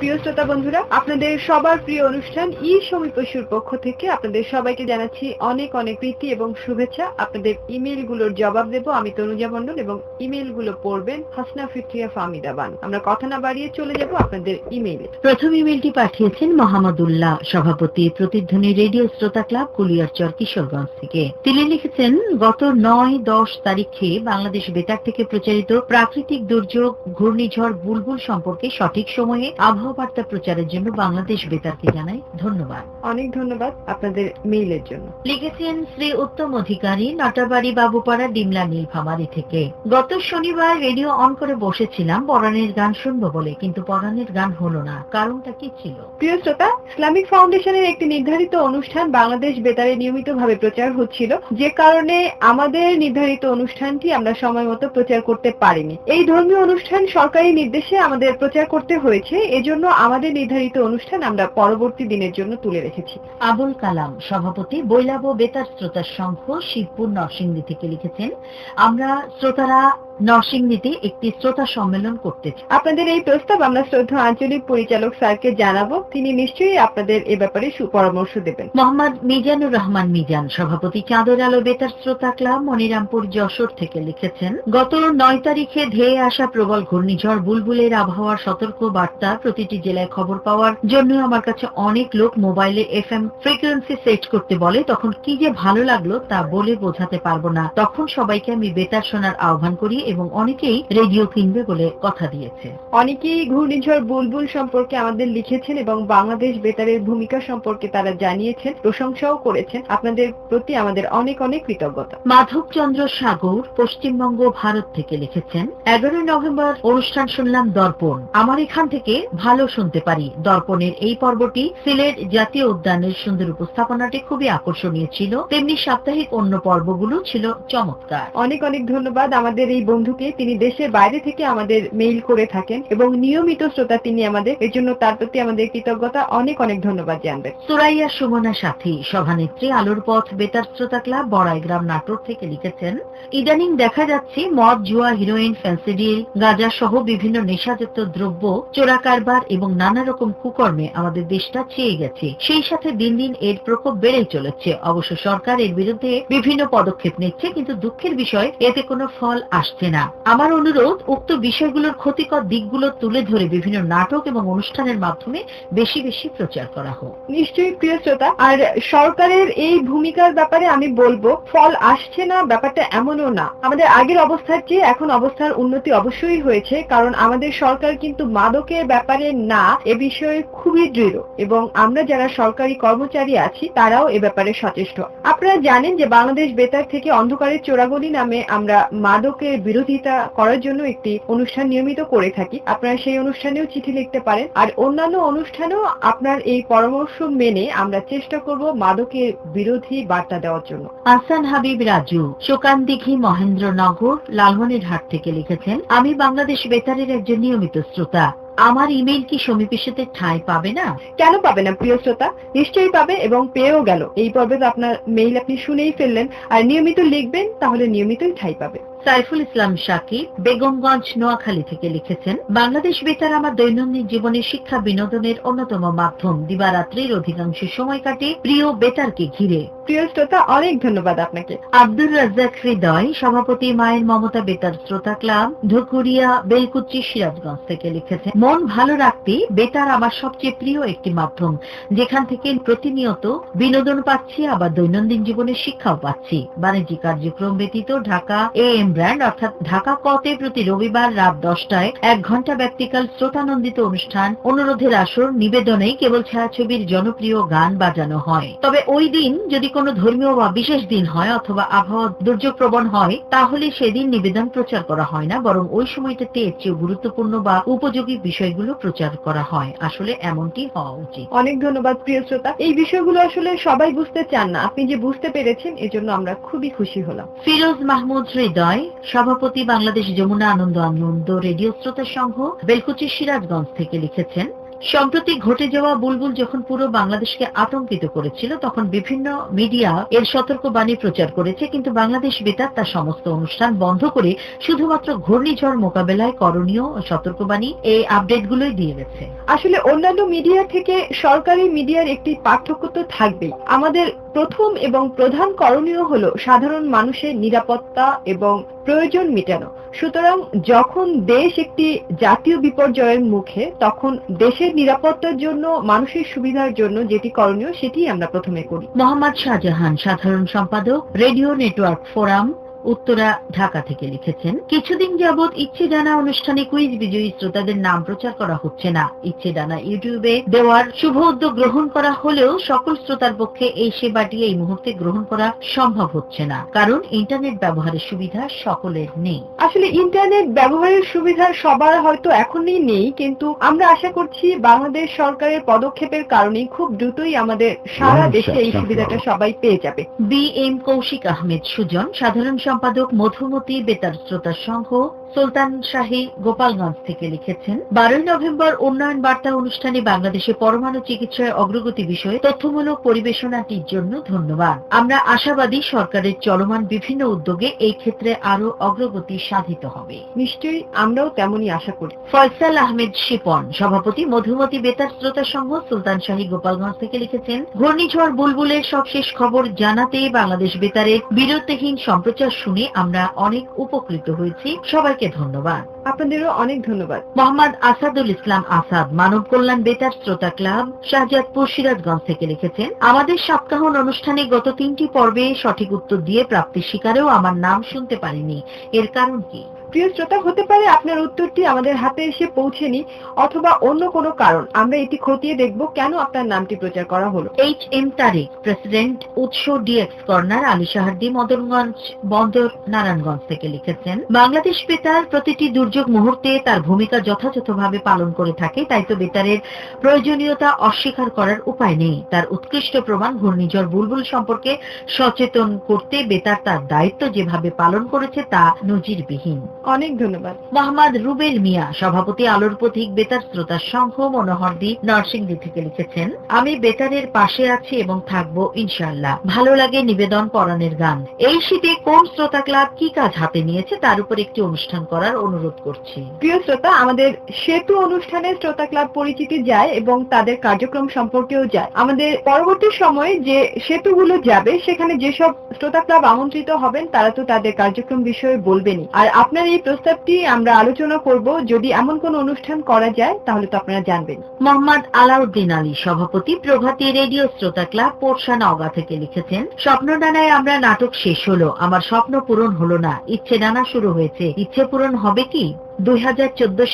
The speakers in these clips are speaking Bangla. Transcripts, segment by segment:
প্রিয় শ্রোতা বন্ধুরা, আপনাদের সবার প্রিয় অনুষ্ঠান ই সমী পশুর পক্ষ থেকে আপনাদের সবাইকে জানাচ্ছি অনেক অনেক প্রীতি এবং শুভেচ্ছা। আপনাদের ইমেলগুলোর জবাব দেব আমি তনুজা মন্ডল এবং ইমেলগুলো পড়বেন হাসনা ফিটরিয়া ফামিদাবান আমরা কথা না বাড়িয়ে চলে যাব আপনাদের ইমেইলে। প্রথম ইমেলটি পাঠিয়েছেন মোহাম্মদুল্লাহ, সভাপতি প্রতিধ্বনি রেডিও শ্রোতা ক্লাব কুলিয়ারচর কিশোরগঞ্জ থেকে। তিনি লিখেছেন, গত নয় দশ তারিখে বাংলাদেশ বেতার থেকে প্রচারিত প্রাকৃতিক দুর্যোগ, ঘূর্ণিঝড়, বুলবুল সম্পর্কে সঠিক সময়ে আবহাওয়া বার্তা প্রচারের জন্য বাংলাদেশ বেতারকে জানাই ধন্যবাদ। অনেক ধন্যবাদ আপনাদের মেইলের জন্য। লিখেছেন শ্রী উত্তম অধিকারী নটাবাড়ি বাবুপাড়া ডিমলা নীলফামারি থেকে। গত শনিবার রেডিও অন করে বসেছিলাম পরাণের গান শুনব বলে কিন্তু পরাণের গান হলো না কারণটা কি ছিল? প্রিয় শ্রোতা ইসলামিক ফাউন্ডেশনের একটি নির্ধারিত অনুষ্ঠান বাংলাদেশ বেতারে নিয়মিতভাবে প্রচার হচ্ছিল। যে কারণে আমাদের নির্ধারিত অনুষ্ঠানটি আমরা সময় মতো প্রচার করতে পারিনি। এই ধর্মীয় অনুষ্ঠান সরকারি নির্দেশে আমাদের প্রচার করতে হয়েছে এজন্য আমাদের নির্ধারিত অনুষ্ঠান আমরা পরবর্তী দিনের জন্য তুলে রেখেছি। আবুল কালাম সভাপতি বৈলাব বেতার শ্রোতার সংঘ শিবপুর নরসিংদী থেকে লিখেছেন, আমরা শ্রোতারা নরসিংদীতে একটি শ্রোতা সম্মেলন করতে আপনাদের এই প্রস্তাব আমরা শ্রদ্ধা আঞ্চলিক পরিচালক স্যারকে জানাব। তিনি নিশ্চয়ই আপনাদের এ ব্যাপারে সুপরামর্শ দেবেন। মোহাম্মদ মিজানুর রহমান মিজান, সভাপতি চাঁদের আলো বেতার শ্রোতা ক্লাব, মনিরামপুর, যশোর থেকে লিখেছেন, গত নয় তারিখে ধেয়ে আসা প্রবল ঘূর্ণিঝড় বুলবুলের আবহাওয়ার সতর্ক বার্তা প্রতিটি জেলায় খবর পাওয়ার জন্য আমার কাছে অনেক লোক মোবাইলে এফ এম ফ্রিকোয়েন্সি সেট করতে বলে, তখন কি যে ভালো লাগল তা বলে বোঝাতে পারব না। তখন সবাইকে আমি বেতার শোনার আহ্বান করি এবং অনেকেই রেডিও কিনবে বলে কথা দিয়েছে। অনেকেই ঘূর্ণিঝড় বুলবুল সম্পর্কে আমাদের লিখেছেন এবং বাংলাদেশ বেতারের ভূমিকা সম্পর্কে তারা জানিয়েছেন প্রশংসাও করেছেন। আপনাদের প্রতি আমাদের অনেক অনেক কৃতজ্ঞতা। মাধবচন্দ্র সাগর পশ্চিমবঙ্গ ভারত থেকে লিখেছেন এগারোই নভেম্বর অনুষ্ঠান শুনলাম দর্পণ। আমার এখান থেকে ভালো শুনতে পারি। দর্পণের এই পর্বটি সিলেট জাতীয় উদ্যানের সুন্দর উপস্থাপনাটি খুবই আকর্ষণীয় ছিল। তেমনি সাপ্তাহিক অন্য পর্বগুলো ছিল চমৎকার। অনেক অনেক ধন্যবাদ আমাদের এই বন্ধুকে তিনি দেশের বাইরে থেকে আমাদের মেইল করে থাকেন এবং নিয়মিত শ্রোতা তিনি আমাদের, এর জন্য তার প্রতি আমাদের কৃতজ্ঞতা অনেক অনেক ধন্যবাদ জানবেন। সুরাইয়া সুমনা সাথী, সভানেত্রী, আলোর পথ, বেতার শ্রোতা ক্লাব, বড়াইগ্রাম নাটোর থেকে লিখেছেন, ইদানিং দেখা যাচ্ছে মদ, জুয়া, হিরোইন ফ্যান্সিডিল গাঁজা সহ বিভিন্ন নেশাজাত দ্রব্য, চোরা কারবার এবং নানা রকম কুকর্মে আমাদের দেশটা চেয়ে গেছে। সেই সাথে দিন দিন এর প্রকোপ বেড়েই চলেছে। অবশ্য সরকার এর বিরুদ্ধে বিভিন্ন পদক্ষেপ নিচ্ছে, কিন্তু দুঃখের বিষয়, এতে কোনো ফল আসছে না। আমার অনুরোধ, উক্ত বিষয়গুলোর ক্ষতিকর দিকগুলো তুলে ধরে বিভিন্ন নাটক এবং অনুষ্ঠানের মাধ্যমে বেশি বেশি প্রচার করা হোক। নিশ্চয়ই প্রিয় শ্রোতা, আর সরকারের এই ভূমিকার ব্যাপারে আমি বলব, ফল আসছে না, ব্যাপারটা এমনও না। আমাদের আগের অবস্থার চেয়ে এখন অবস্থার উন্নতি অবশ্যই হয়েছে, কারণ আমাদের সরকার কিন্তু মাদকের ব্যাপারে না, এ বিষয়ে খুবই দৃঢ়। এবং আমরা যারা সরকারি কর্মচারী আছি, তারাও এ ব্যাপারে সচেষ্ট। আপনারা জানেন যে বাংলাদেশ বেতার থেকে অন্ধকারের চোরাগলি নামে আমরা মাদকের বিরোধিতা করার জন্য একটি অনুষ্ঠান নিয়মিত করে থাকি। আপনারা সেই অনুষ্ঠানেও চিঠি লিখতে পারেন। আর অন্যান্য অনুষ্ঠানেও আপনার এই পরামর্শ মেনে আমরা চেষ্টা করব মাদকের বিরোধী বার্তা দেওয়ার জন্য। আসান হাবিব রাজু শোকানদিঘি মহেন্দ্রনগর লালমনির হাট থেকে লিখেছেন আমি বাংলাদেশ বেতারের একজন নিয়মিত শ্রোতা। আমার ইমেইল কি সমীপেশতে ঠাঁই পাবে না? কেন পাবে না প্রিয় শ্রোতা? নিশ্চয়ই পাবে এবং পেয়েও গেল। এই পর্বে আপনার মেইল আপনি শুনেই ফেললেন। আর নিয়মিত লিখবেন তাহলে নিয়মিতই ঠাই পাবে। সাইফুল ইসলাম সাকিব বেগমগঞ্জ নোয়াখালী থেকে লিখেছেন বাংলাদেশ বেতার আমার দৈনন্দিন জীবনে শিক্ষা বিনোদনের অন্যতম মাধ্যম। দিবারাত্রির অধিকাংশ সময় কাটে প্রিয় বেতারকে ঘিরে। প্রিয় শ্রোতা অনেক ধন্যবাদ আপনাকে। আব্দুর রাজ্জাক হৃদয় সভাপতি মায়ের মমতা বেতার শ্রোতা ক্লাব ধুকুরিয়া বেলকুচি সিরাজগঞ্জ থেকে লিখেছেন মন ভালো রাখতে বেতার আমার সবচেয়ে প্রিয় একটি মাধ্যম। যেখান থেকে প্রতিনিয়ত বিনোদন পাচ্ছি আবার দৈনন্দিন জীবনে শিক্ষাও পাচ্ছি। বাণিজ্যিক কার্যক্রম ব্যতীত ঢাকা এ এম ব্র্যান্ড অর্থাৎ ঢাকা কতে প্রতি রবিবার রাত দশটায় এক ঘণ্টা ব্যক্তিকাল শ্রোতানন্দিত অনুষ্ঠান অনুরোধের আসর নিবেদনে কেবল ছায়াছবির জনপ্রিয় গান বাজানো হয়। তবে ওই দিন যদি কোনো ধর্মীয় বা বিশেষ দিন হয় অথবা আবহাওয়া দুর্যোগ প্রবণ হয় তাহলে সেদিন নিবেদন প্রচার করা হয় না বরং ওই সময়টাতে এর চেয়ে গুরুত্বপূর্ণ বা উপযোগী বিষয়গুলো প্রচার করা হয়। আসলে এমনটি হওয়া উচিত। অনেক ধন্যবাদ প্রিয় শ্রোতা। এই বিষয়গুলো আসলে সবাই বুঝতে চান না। আপনি যে বুঝতে পেরেছেন এজন্য আমরা খুবই খুশি হলাম। ফিরোজ মাহমুদ হৃদয় সভাপতি বাংলাদেশ যমুনা আনন্দ আনন্দ রেডিও শ্রোতা সংঘ বেলকুচি সিরাজগঞ্জ থেকে লিখেছেন, সম্প্রতি ঘটে যাওয়া বুলবুল যখন পুরো বাংলাদেশকে আতঙ্কিত করেছিল, তখন বিভিন্ন মিডিয়া এর সতর্কবাণী প্রচার করেছে, কিন্তু বাংলাদেশ বেতার তার সমস্ত অনুষ্ঠান বন্ধ করে শুধুমাত্র ঘূর্ণিঝড় মোকাবেলায় করণীয় ও সতর্কবাণী এই আপডেটগুলোই দিয়ে গেছে। আসলে অন্যান্য মিডিয়া থেকে সরকারি মিডিয়ার একটি পার্থক্য তো থাকবেই। আমাদের প্রথম এবং প্রধান করণীয় হল সাধারণ মানুষের নিরাপত্তা এবং প্রয়োজন মেটানো। সুতরাং যখন দেশ একটি জাতীয় বিপর্যয়ের মুখে, তখন দেশের নিরাপত্তার জন্য, মানুষের সুবিধার জন্য যেটি করণীয় সেটি আমরা প্রথমে করি। মোহাম্মদ শাহজাহান, সাধারণ সম্পাদক, radio network forum. Uttara Dhaka থেকে লিখেছেন কিছুদিন যাবৎ ইচ্ছে ডানা অনুষ্ঠানে কুইজ বিজয়ী শ্রোতাদের নাম প্রচার করা হচ্ছে না। ইচ্ছে ডানা ইউটিউবে দেওয়ার শুভ উদ্যোগ গ্রহণ করা হলেও সকল শ্রোতার পক্ষে এই সেবাটি এই মুহূর্তে গ্রহণ করা সম্ভব হচ্ছে না। কারণ ইন্টারনেট ব্যবহারের সুবিধা সকলের নেই। আসলে ইন্টারনেট ব্যবহারের সুবিধা সবার হয়তো এখনই নেই কিন্তু আমরা আশা করছি বাংলাদেশ সরকারের পদক্ষেপের কারণে খুব দ্রুতই আমাদের সারা দেশে এই সুবিধাটা সবাই পেয়ে যাবে। বি এম কৌশিক আহমেদ সুজন সাধারণ সম্পাদক মধুমতি বেতার শ্রোতা সংঘ সুলতান শাহী গোপালগঞ্জ থেকে লিখেছেন বারোই নভেম্বর উন্নয়ন বার্তা অনুষ্ঠানে বাংলাদেশে পরমাণু চিকিৎসায় অগ্রগতি বিষয়ে তথ্যমূলক পরিবেশনাটির জন্য ধন্যবাদ। আমরা আশাবাদী সরকারের চলমান বিভিন্ন উদ্যোগে এই ক্ষেত্রে আরও অগ্রগতি সাধিত হবে। নিশ্চয়ই আমরাও তেমনই আশা করি। ফয়সাল আহমেদ শিপন সভাপতি মধুমতি বেতার শ্রোতা সংঘ সুলতান শাহী গোপালগঞ্জ থেকে লিখেছেন ঘূর্ণিঝড় বুলবুলের সবশেষ খবর জানাতে বাংলাদেশ বেতারের বিরতিহীন সম্প্রচার শুনে আমরা অনেক উপকৃত হয়েছি। সবাইকে ধন্যবাদ। আপনাদেরও অনেক ধন্যবাদ। মোহাম্মদ আসাদুল ইসলাম আসাদ, মানব কল্যাণ বেতার শ্রোতা ক্লাব, শাহজাদপুর সিরাজগঞ্জ থেকে লিখেছেন, আমাদের সপ্তাহন অনুষ্ঠানে গত তিনটি পর্বে সঠিক উত্তর দিয়ে প্রাপ্তি শিকারেও আমার নাম শুনতে পারিনি। এর কারণ কি? প্রিয় শ্রোতা, হতে পারে আপনার উত্তরটি আমাদের হাতে এসে পৌঁছেনি অথবা অন্য কোনো কারণ। আমরা এটি খতিয়ে দেখব কেন আপনার নামটি প্রচার করা হলো। H M Tariq president Utsho DX corner Alishahardi Madanganj Bandar, Narayanganj থেকে লিখেছেন, বাংলাদেশ বেতার প্রতিটি দুর্যোগ মুহূর্তে তার ভূমিকা যথাযথভাবে পালন করে থাকে, তাই তো বেতারের প্রয়োজনীয়তা অস্বীকার করার উপায় নেই। তার উৎকৃষ্ট প্রমাণ ঘূর্ণিঝড় বুলবুল সম্পর্কে সচেতন করতে বেতার তার দায়িত্ব যেভাবে পালন করেছে তা নজিরবিহীন। অনেক ধন্যবাদ। মোহাম্মদ রুবেল মিয়া সভাপতি আলোর পথিক বেতার শ্রোতা সংঘ মনোহরদি নরসিংদী থেকে লিখেছেন আমি বেতারের পাশে আছি এবং থাকব ইনশাআল্লাহ। ভালো লাগে নিবেদন পরাণের গান। এই শীতে কোন শ্রোতা ক্লাব কি কাজ হাতে নিয়েছে তার উপর একটি অনুষ্ঠান করার অনুরোধ করছি। প্রিয় শ্রোতা আমাদের সেতু অনুষ্ঠানে শ্রোতা ক্লাব পরিচিতি যায় এবং তাদের কার্যক্রম সম্পর্কেও যায়। আমাদের পরবর্তী সময়ে যে সেতুগুলো যাবে সেখানে যেসব শ্রোতা ক্লাব আমন্ত্রিত হবেন তারা তো তাদের কার্যক্রম বিষয়ে বলবেনই। আর আপনার এই প্রস্তাবটি আমরা আলোচনা করব। যদি এমন কোন অনুষ্ঠান করা যায়, তাহলে তো আপনারা জানবেন। মোহাম্মদ আলাউদ্দিন আলী, সভাপতি, প্রভাতী রেডিও শ্রোতা ক্লাব, পোরশা, নওগাঁ থেকে লিখেছেন স্বপ্ন ডানায় আমরা নাটক শেষ হলো, আমার স্বপ্ন পূরণ হলো না, ইচ্ছে ডানা শুরু হয়েছে, ইচ্ছে পূরণ হবে কি? দুই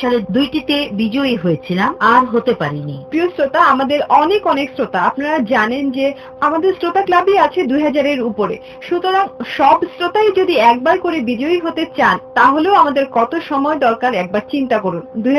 সালে দুইটিতে বিজয়ী হয়েছিলাম আর হতে পারিনি। প্রিয় শ্রোতা আমাদের অনেক অনেক শ্রোতা আপনারা জানেন যে আমাদের শ্রোতা ক্লাবই আছে দুই হাজারের উপরে। সুতরাং সব শ্রোতাই যদি একবার করে বিজয়ী হতে চান তাহলেও আমাদের কত সময় দরকার একবার চিন্তা করুন। দুই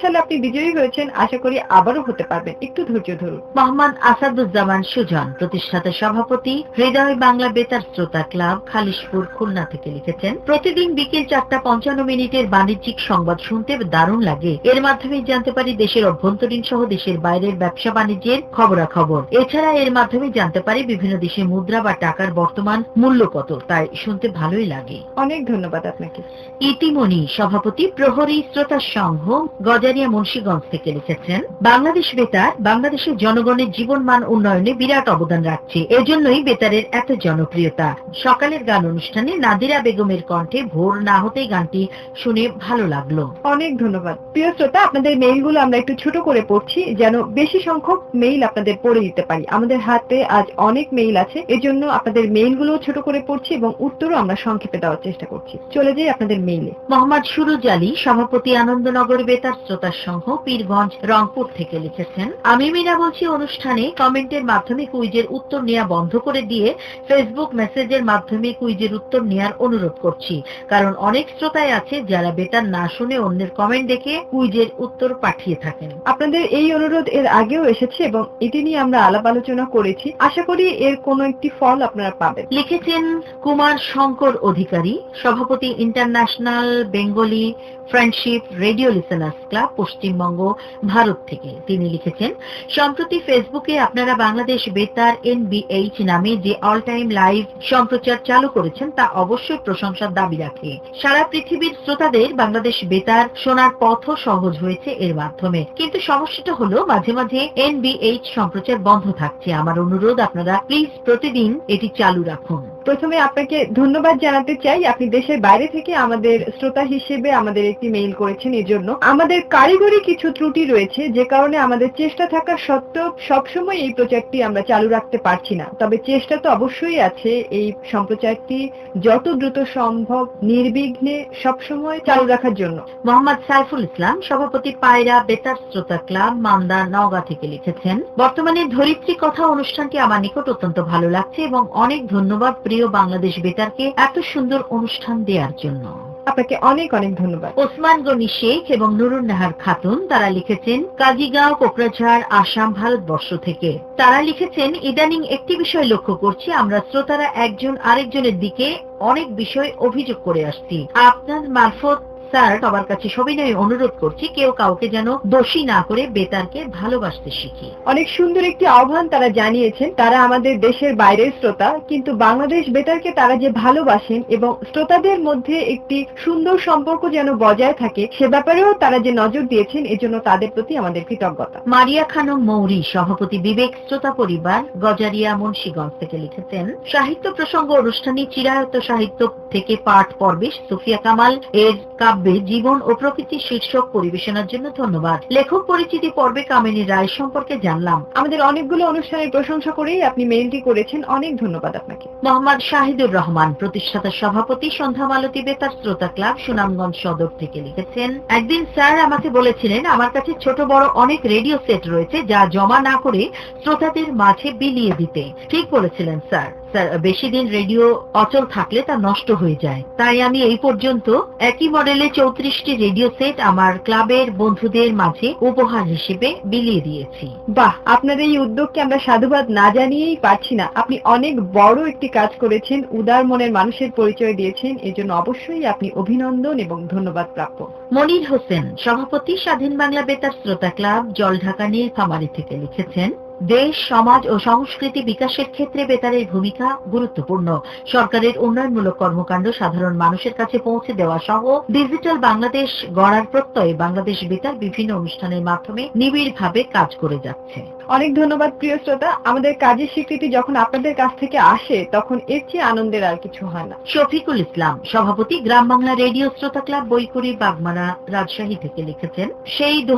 সালে আপনি বিজয়ী হয়েছেন আশা করি আবারও হতে পারবেন। একটু ধৈর্য ধরুন। মোহাম্মদ আসাদুজ্জামান সুজন প্রতিষ্ঠাতা সভাপতি হৃদয় বাংলা বেতার শ্রোতা ক্লাব খালিশপুর খুলনা থেকে লিখেছেন প্রতিদিন বিকেল চারটা পঞ্চান্ন মিনিটের বাণিজ্যিক সংবাদ শুনতে দারুণ লাগে। এর মাধ্যমে জানতে পারি দেশের অভ্যন্তরীণ সহ দেশের বাইরের ব্যবসা বাণিজ্যের খবরাখবর। এছাড়া এর মাধ্যমে জানতে পারি বিভিন্ন দেশের মুদ্রা বা টাকার বর্তমান মূল্য কত তাই শুনতে ভালোই লাগে। অনেক ধন্যবাদ আপনাকে। ইতিমণি সভাপতি প্রহরী শ্রোতা সংঘ গজারিয়া মুন্সীগঞ্জ থেকে লিখেছেন বাংলাদেশ বেতার বাংলাদেশের জনগণের জীবনমান উন্নয়নে বিরাট অবদান রাখছে। এজন্যই বেতারের এত জনপ্রিয়তা। সকালের গান অনুষ্ঠানে নাদিরা বেগমের কণ্ঠে ভোর না হতেই গানটি শুনে ভালো লাগল। অনেক ধন্যবাদ। প্রিয় শ্রোতা আপনাদের মেইলগুলো আমরা একটু ছোট করে পড়ছি যেন বেশি সংখ্যক মেইল আপনাদের পড়ে দিতে পারি। আমাদের হাতে আজ অনেক মেইল আছে এজন্য আপনাদের মেইলগুলো ছোট করে পড়ছি এবং উত্তরও আমরা সংক্ষেপে দেওয়ার চেষ্টা করছি। চলে যাই আপনাদের মেইলে মোহাম্মদ সুরুজ আলী সভাপতি আনন্দনগর বেতার শ্রোতা সংঘ পীরগঞ্জ রংপুর থেকে লিখেছেন আমি মিনা বলছি অনুষ্ঠানে কমেন্টের মাধ্যমে কুইজের উত্তর নেওয়া বন্ধ করে দিয়ে ফেসবুক মেসেজের মাধ্যমে কুইজের উত্তর নেওয়ার অনুরোধ করছি। কারণ অনেক শ্রোতাই আছে যারা বেতার না না শুনে অন্যের কমেন্ট দেখে কুইজের উত্তর পাঠিয়ে থাকেন। আপনাদের এই অনুরোধ এর আগেও এসেছে এবং এটি নিয়ে আমরা আলাপ আলোচনা করেছি। আশা করি এর কোনো একটি ফল আপনারা পাবেন। লিখেছেন কুমার শঙ্কর অধিকারী সভাপতি international Bengali friendship radio listeners club Paschimbanga, Bharat থেকে। তিনি লিখেছেন, সম্প্রতি ফেসবুকে আপনারা বাংলাদেশ বেতার এনবিএইচ নামে যে অল টাইম লাইভ সম্প্রচার চালু করেছেন, তা অবশ্যই প্রশংসার দাবি রাখে। সারা পৃথিবীর শ্রোতাদের বাংলাদেশ বেতার শোনার পথও সহজ হয়েছে এর মাধ্যমে। কিন্তু সমস্যাটা হলো, মাঝে মাঝে এনবিএইচ সম্প্রচার বন্ধ থাকছে। আমার অনুরোধ আপনারা প্লিজ প্রতিদিন এটি চালু রাখুন। প্রথমে আপনাকে ধন্যবাদ জানাতে চাই, আপনি দেশের বাইরে থেকে আমাদের শ্রোতা হিসেবে আমাদের একটি মেইল করেছেন এর জন্য আমাদের কারিগরি কিছু ত্রুটি রয়েছে, যে কারণে আমাদের চেষ্টা থাকা সত্ত্বেও সবসময় এই প্রচারটি আমরা চালু রাখতে পারছি না। তবে চেষ্টা তো অবশ্যই আছে, এই সম্প্রচারটি যত দ্রুত সম্ভব নির্বিঘ্নে সবসময় চালু রাখার জন্য। মোহাম্মদ সাইফুল ইসলাম, সভাপতি পায়রা বেতার শ্রোতা ক্লাব মান্দা নওগাঁ থেকে লিখেছেন, বর্তমানে ধরিত্রী কথা অনুষ্ঠানটি আমার নিকট অত্যন্ত ভালো লাগছে এবং অনেক ধন্যবাদ প্রিয় বাংলাদেশ বেতারকে এত সুন্দর অনুষ্ঠান দেওয়ার জন্য। আপনাকে অনেক অনেক ধন্যবাদ। ওসমান গনি শেখ এবং নুরুন নাহার খাতুন তারা লিখেছেন কাজীগাঁও কোকরাঝাড় আসাম ভারতবর্ষ থেকে। তারা লিখেছেন ইদানিং একটি বিষয় লক্ষ্য করছি আমরা শ্রোতারা একজন আরেকজনের দিকে অনেক বিষয় অভিযোগ করে আসছি। আপনার মারফত স্যার সবার কাছে সবিনয় অনুরোধ করছি কেউ কাউকে যেন দোষী না করে বেতারকে ভালোবাসতে শিখি। অনেক সুন্দর একটি আহ্বান তারা জানিয়েছেন তারা আমাদের দেশের বাইরের শ্রোতা কিন্তু বাংলাদেশ বেতারকে তারা যে ভালোবাসেন এবং শ্রোতাদের মধ্যে একটি সুন্দর সম্পর্ক যেন বজায় থাকে সে ব্যাপারেও তারা যে নজর দিয়েছেন এজন্য তাদের প্রতি আমাদের কৃতজ্ঞতা। মারিয়া খানম মৌরি সভাপতি বিবেক শ্রোতা পরিবার গজারিয়া মুন্সীগঞ্জ থেকে লিখেছেন সাহিত্য প্রসঙ্গ অনুষ্ঠানে চিরায়ত সাহিত্য থেকে পাঠ পর্বে সুফিয়া কামাল এর কাব্যে জীবন ও প্রকৃতি শীর্ষক পরিবেশনার জন্য ধন্যবাদ। লেখক পরিচিতি পর্বে কামিনী রায় সম্পর্কে জানলাম। আমাদের অনেকগুলো অনুষ্ঠানের প্রশংসা করেই আপনি মেইলটি করেছেন। অনেক ধন্যবাদ আপনাকে। মোহাম্মদ শাহিদুর রহমান, প্রতিষ্ঠাতা সভাপতি, সন্ধ্যা মালতী বেতার শ্রোতা ক্লাব, সুনামগঞ্জ সদর থেকে লিখেছেন, একদিন স্যার আমাকে বলেছিলেন, আমার কাছে ছোট বড় অনেক রেডিও সেট রয়েছে যা জমা না করে শ্রোতাদের মাঝে বিলিয়ে দিতে। ঠিক বলেছিলেন স্যার। বেশি দিন রেডিও অচল থাকলে তা নষ্ট হয়ে যায়। তাই আমি এই পর্যন্ত একই মডেলে চৌত্রিশটি রেডিও সেট আমার ক্লাবের বন্ধুদের মাঝে উপহার হিসেবে বিলিয়ে দিয়েছি। বাহ আপনার এই উদ্যোগকে আমরা সাধুবাদ না জানিয়েই পারছি না। আপনি অনেক বড় একটি কাজ করেছেন উদার মনের মানুষের পরিচয় দিয়েছেন এজন্য অবশ্যই আপনি অভিনন্দন এবং ধন্যবাদ প্রাপ্য। মনির হোসেন সভাপতি স্বাধীন বাংলা বেতার শ্রোতা ক্লাব জল জলঢাকা নীলফামারী থেকে লিখেছেন দেশ, সমাজ ও সংস্কৃতি বিকাশের ক্ষেত্রে বেতারের ভূমিকা গুরুত্বপূর্ণ। সরকারের উন্নয়নমূলক কর্মকাণ্ড সাধারণ মানুষের কাছে পৌঁছে দেওয়া সহ ডিজিটাল বাংলাদেশ গড়ার প্রত্যয়ে বাংলাদেশ বেতার বিভিন্ন অনুষ্ঠানের মাধ্যমে নিবিড়ভাবে কাজ করে যাচ্ছে। অনেক ধন্যবাদ প্রিয় শ্রোতা। আমাদের কাজের স্বীকৃতি যখন আপনাদের কাছ থেকে আসে, তখন এর চেয়ে আনন্দের আর কিছু হয় না। শফিকুল ইসলাম, সভাপতি গ্রাম বাংলা রেডিও শ্রোতা ক্লাব বইকুড়ি বাগমারা রাজশাহী থেকে লিখেছেন, সেই দু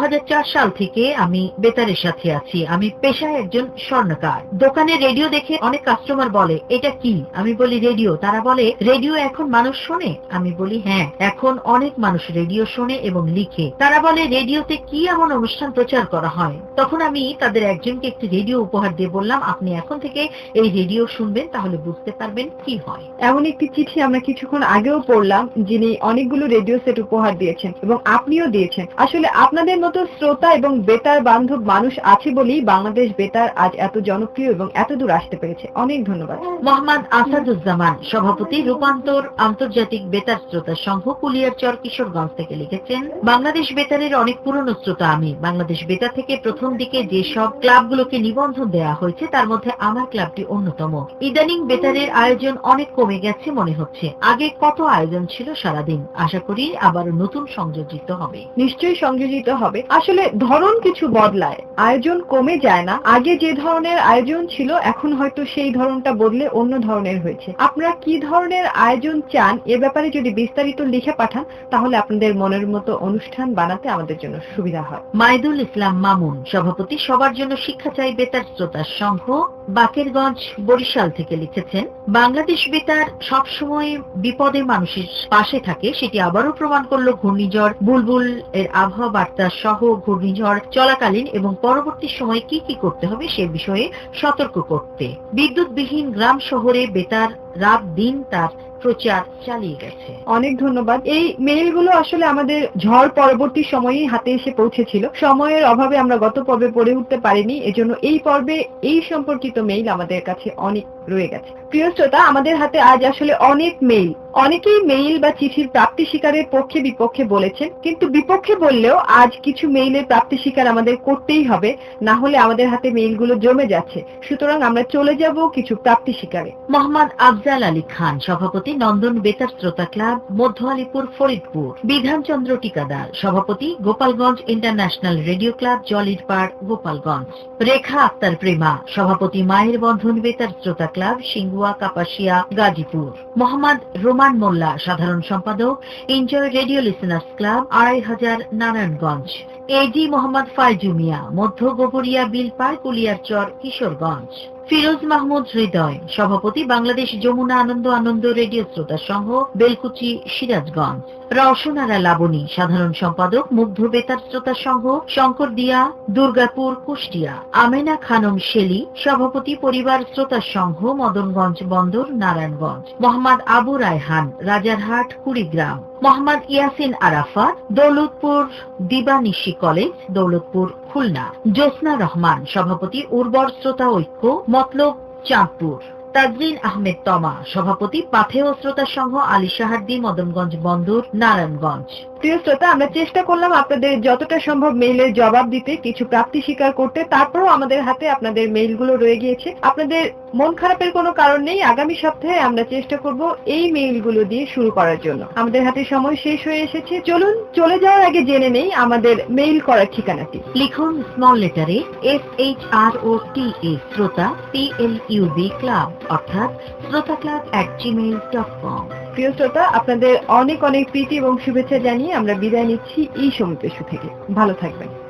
সাল থেকে আমি বেতারের সাথে আছি। আমি পেশায় একজন স্বর্ণকার। দোকানে রেডিও দেখে অনেক কাস্টমার বলে, এটা কি? আমি বলি, রেডিও। তারা বলে, রেডিও এখন মানুষ শোনে? আমি বলি হ্যাঁ এখন অনেক মানুষ রেডিও শোনে এবং লিখে। তারা বলে, রেডিওতে কি এমন অনুষ্ঠান প্রচার করা হয়? তখন আমি তাদের একজনকে একটি রেডিও উপহার দিয়ে বললাম আপনি এখন থেকে এই রেডিও শুনবেন তাহলে বুঝতে পারবেন কি হয়। এমন একটি চিঠি আমরা কিছুক্ষণ আগেও পড়লাম যিনি অনেকগুলো রেডিও সেট উপহার দিয়েছেন এবং আপনিও দিয়েছেন। আসলে আপনাদের মতো শ্রোতা এবং বেতার বান্ধব মানুষ আছে বলেই বাংলাদেশ বেতার আজ এত জনপ্রিয় এবং এত দূর আসতে পেরেছে। অনেক ধন্যবাদ। মোহাম্মদ আসাদুজ্জামান সভাপতি রূপান্তর আন্তর্জাতিক বেতার শ্রোতা সংঘ কুলিয়ারচর কিশোরগঞ্জ থেকে লিখেছেন বাংলাদেশ বেতারের অনেক পুরনো শ্রোতা আমি। বাংলাদেশ বেতার থেকে প্রথম দিকে যেসব ক্লাবগুলোকে নিবন্ধন দেওয়া হয়েছে তার মধ্যে আমার ক্লাবটি অন্যতম। ইদানিং বেতারের আয়োজন অনেক কমে গেছে মনে হচ্ছে। আগে কত আয়োজন ছিল সারাদিন? আশা করি আবার নতুন সংযোজিত হবে। নিশ্চয়ই সংযোজিত হবে। আসলে ধরন কিছু বদলায়। আয়োজন কমে যায় না। আগে যে ধরনের আয়োজন ছিল এখন হয়তো সেই ধরনটা বদলে অন্য ধরনের হয়েছে। আপনারা কি ধরনের আয়োজন চান এ ব্যাপারে যদি বিস্তারিত লিখে পাঠান তাহলে আপনাদের মনের মতো অনুষ্ঠান বানাতে আমাদের জন্য সুবিধা হয়। মাইদুল ইসলাম মামুন সভাপতি সবার জন্য শিক্ষা চাই বেতার শ্রোতা সংঘ, বাকেরগঞ্জ, বরিশাল থেকে লিখেছেন, বাংলাদেশ বেতার সবসময় বিপদে মানুষের পাশে থাকে, সেটি আবারও প্রমাণ করল ঘূর্ণিঝড় বুলবুল এর আবহাওয়া বার্তা সহ ঘূর্ণিঝড় চলাকালীন এবং পরবর্তী সময়ে কি কি করতে হবে সে বিষয়ে সতর্ক করতে। বিদ্যুৎবিহীন গ্রাম শহরে বেতার রাত দিন তার প্রচার চালিয়ে গেছে। অনেক ধন্যবাদ। এই মেইলগুলো আসলে আমাদের ঝড় পরবর্তী সময়ে হাতে এসে পৌঁছেছিল। সময়ের অভাবে আমরা গত পর্বে পড়ে উঠতে পারিনি, এজন্য এই পর্বে এই সম্পর্কিত মেইল আমাদের কাছে অনেক রয়ে গেছে। প্রিয় শ্রোতা, আমাদের হাতে আজ আসলে অনেক মেইল অনেকেই মেইল বা চিঠির প্রাপ্তি স্বীকারের পক্ষে বিপক্ষে বলেছেন, কিন্তু বিপক্ষে বললেও আজ কিছু মেইলের প্রাপ্তি স্বীকার আমাদের করতেই হবে, না হলে আমাদের হাতে মেইলগুলো জমে যাচ্ছে। সুতরাং আমরা চলে যাব কিছু প্রাপ্তি স্বীকারে মোহাম্মদ আফজাল আলী খান, সভাপতি নন্দন বেতার শ্রোতা ক্লাব, মধ্য আলিপুর, ফরিদপুর। বিধানচন্দ্র টিকাদার সভাপতি গোপালগঞ্জ ইন্টারন্যাশনাল রেডিও ক্লাব জলির জলিরপাড় গোপালগঞ্জ। রেখা আক্তার প্রেমা, সভাপতি মায়ের বন্ধন বেতার শ্রোতা ক্লাব, সিঙ্গুয়া, কাপাসিয়া, গাজীপুর। মোহাম্মদ রোমান মোল্লা, সাধারণ সম্পাদক এনজয় রেডিও লিসেনার্স ক্লাব, আড়াই হাজার নারায়ণগঞ্জ। এডি মোহাম্মদ ফাইজুমিয়া, মধ্য গোবরিয়া বিলপাড় কুলিয়ারচর, কিশোরগঞ্জ। ফিরোজ মাহমুদ হৃদয়। সভাপতি বাংলাদেশ যমুনা আনন্দ আনন্দ রেডিও শ্রোতা সংঘ, বেলকুচি, সিরাজগঞ্জ। রওশনারা লাবণী, সাধারণ সম্পাদক, মুগ্ধ বেতার শ্রোতা সংঘ, শঙ্কর দিয়া, দুর্গাপুর, কুষ্টিয়া। আমেনা খানম শেলি, সভাপতি পরিবার শ্রোতা সংঘ, মদনগঞ্জ বন্দর, নারায়ণগঞ্জ। মোহাম্মদ আবু রায়হান, রাজারহাট, কুড়িগ্রাম। মোহাম্মদ ইয়াসিন আরাফাত, দৌলতপুর দিবানিশি কলেজ, দৌলতপুর খুলনা। জ্যোৎস্না রহমান, সভাপতি, উর্বর শ্রোতা ঐক্য, মতলব, চাঁদপুর। তাজরিন আহমেদ তমা, সভাপতি পাথেয় শ্রোতা সংঘ আলী সাহাদ্দি মদনগঞ্জ বন্দর, নারায়ণগঞ্জ। প্রিয় শ্রোতা, আমরা চেষ্টা করলাম আপনাদের যতটা সম্ভব মেইলের জবাব দিতে, কিছু প্রাপ্তি স্বীকার করতে। তারপরও আমাদের হাতে আপনাদের মেইলগুলো রয়ে গিয়েছে। আপনাদের মন খারাপের কোনো কারণ নেই। আগামী সপ্তাহে আমরা চেষ্টা করব এই মেইলগুলো দিয়ে শুরু করার জন্য। আমাদের হাতে সময় শেষ হয়ে এসেছে। চলুন, চলে যাওয়ার আগে জেনে নেই আমাদের মেইল করার ঠিকানাটি। লিখুন small লেটারে S H R O T A শ্রোতা P L U B club অর্থাৎ শ্রোতা club at Gmail dot com প্রিয় শ্রোতা, আপনাদের অনেক অনেক প্রীতি এবং শুভেচ্ছা জানিয়ে আমরা বিদায় নিচ্ছি এই সমিতেশু থেকে। ভালো থাকবেন।